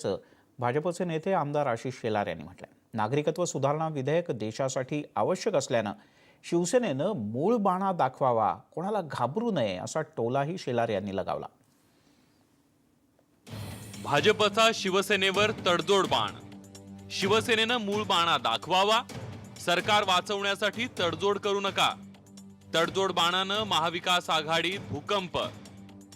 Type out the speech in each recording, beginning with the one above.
असं भाजपचे नेते आमदार आशिष शेलार यांनी म्हटलंय. नागरिकत्व सुधारणा विधेयक देशासाठी आवश्यक असल्यानं शिवसेनेनं मूळ बाणा दाखवावा कोणाला घाबरू नये असा टोलाही शेलार यांनी लगावला. भाजपचा शिवसेनेवर तडजोड बाण. शिवसेनेनं मूळ बाणा दाखवावा सरकार वाचवण्यासाठी तडजोड करू नका. तडजोड बाणानं महाविकास आघाडी भूकंप.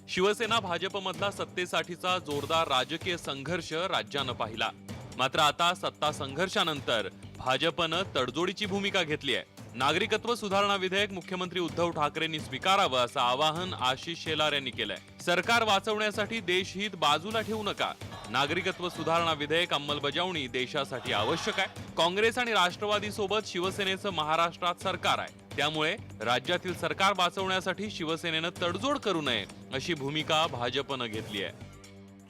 शिवसेना भाजपमधला सत्तेसाठीचा जोरदार राजकीय संघर्ष राज्यानं पाहिला. मात्र आता सत्ता संघर्षानंतर भाजपनं तडजोडीची भूमिका घेतली आहे. नागरिकत्व सुधारणा विधेयक मुख्यमंत्री उद्धव ठाकरेंनी स्वीकारावं असं आवाहन आशिष शेलार यांनी केलंय. सरकार वाचवण्यासाठी देशहित बाजूला ठेवू नका. नागरिकत्व सुधारणा विधेयक अंमलबजावणी देशासाठी आवश्यक आहे. काँग्रेस आणि राष्ट्रवादी सोबत शिवसेनेचं महाराष्ट्रात सरकार आहे. त्यामुळे राज्यातील सरकार वाचवण्यासाठी शिवसेनेनं तडजोड करू नये अशी भूमिका भाजपनं घेतली आहे.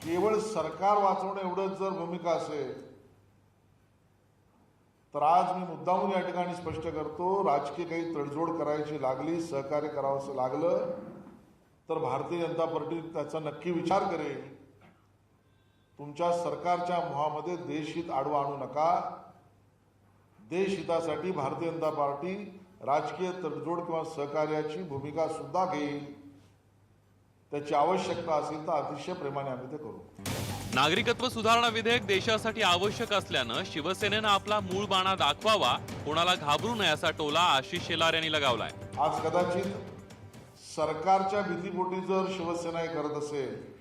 केवळ सरकार वाचवणं एवढंच जर भूमिका असेल तर आज मी मुद्दामून या ठिकाणी स्पष्ट करतो राजकीय काही तडजोड करायची लागली सहकार्य करावंसं लागलं तर भारतीय जनता पार्टी त्याचा नक्की विचार करेल. तुमच्या सरकारच्या मोहामध्ये देशहित आडवा आणू नका. देशहितासाठी भारतीय जनता पार्टी राजकीय तडजोड किंवा सहकार्याची भूमिका सुद्धा घेईल. त्याची आवश्यकता असेल तर अतिशय प्रेमाने आम्ही ते करू. नागरिकत्व सुधारणा विधेयक देशासाठी आवश्यक असल्यानं शिवसेनेनं आपला मूळ बाणा दाखवावा कोणाला घाबरू नये असा टोला आशिष शेलार यांनी लगावलाय. आज कदाचित सरकारच्या भीतीपोटी जर शिवसेना हे करत असेल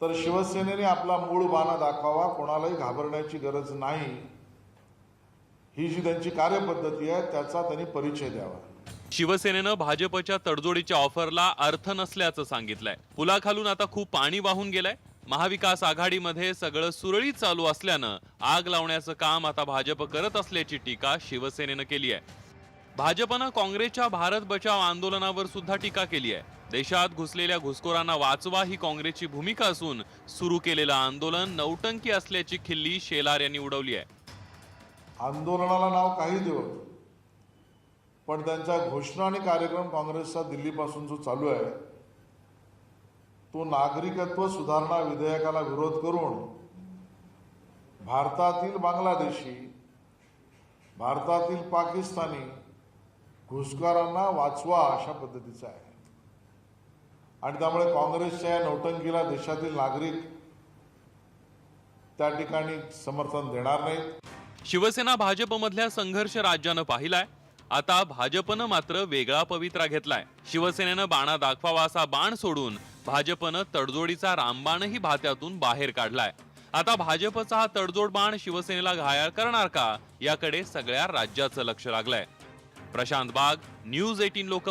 तर शिवसेनेने आपला मूळ बाणा दाखवावा कोणालाही घाबरण्याची गरज नाही. ही जी त्यांची कार्यपद्धती आहे त्याचा त्यांनी परिचय द्यावा. शिवसेनेनं भाजपच्या तडजोडीच्या ऑफरला अर्थ नसल्याचं सांगितलंय. पुलाखालून आता खूप पाणी वाहून गेलंय. महाविकास आघाडीमध्ये सगळं सुरळीत चालू असल्यानं आग लावण्याचं काम आता भाजप करत असल्याची टीका शिवसेनेनं केली आहे. भाजपनं काँग्रेसच्या भारत बचाव आंदोलनावर सुद्धा टीका केली आहे. देशात घुसलेल्या घुसखोरांना वाचवा ही काँग्रेसची भूमिका असून सुरू केलेलं आंदोलन नौटंकी असल्याची खिल्ली शेलार यांनी उडवली आहे. आंदोलनाला नाव काही देऊ पण त्यांचा घोषणा आणि कार्यक्रम काँग्रेसचा दिल्लीपासून जो चालू आहे तो नागरिकत्व सुधारणा विधेयकाला विरोध करून भारतातील बांगलादेशी भारतातील पाकिस्तानी घुसखोरांना वाचवा अशा पद्धतीचा आहे. आणि त्यामुळे काँग्रेसच्या या नौटंकीला देशातील नागरिक त्या ठिकाणी समर्थन देणार नाहीत. शिवसेना भाजपमधल्या संघर्ष राज्यानं पाहिलाय. आता भाजपनं मात्र वेगळा पवित्रा घेतलाय. शिवसेनेनं बाणा दाखवावा असा बाण सोडून भाजपनं तडजोडीचा रामबाणही भात्यातून बाहेर काढलाय. आता भाजपचा हा तडजोड बाण शिवसेनेला घायाळ करणार का? याकडे सगळ्या राज्याचं लक्ष लागलंय. प्रशांत बाग न्यूज एटीन लोक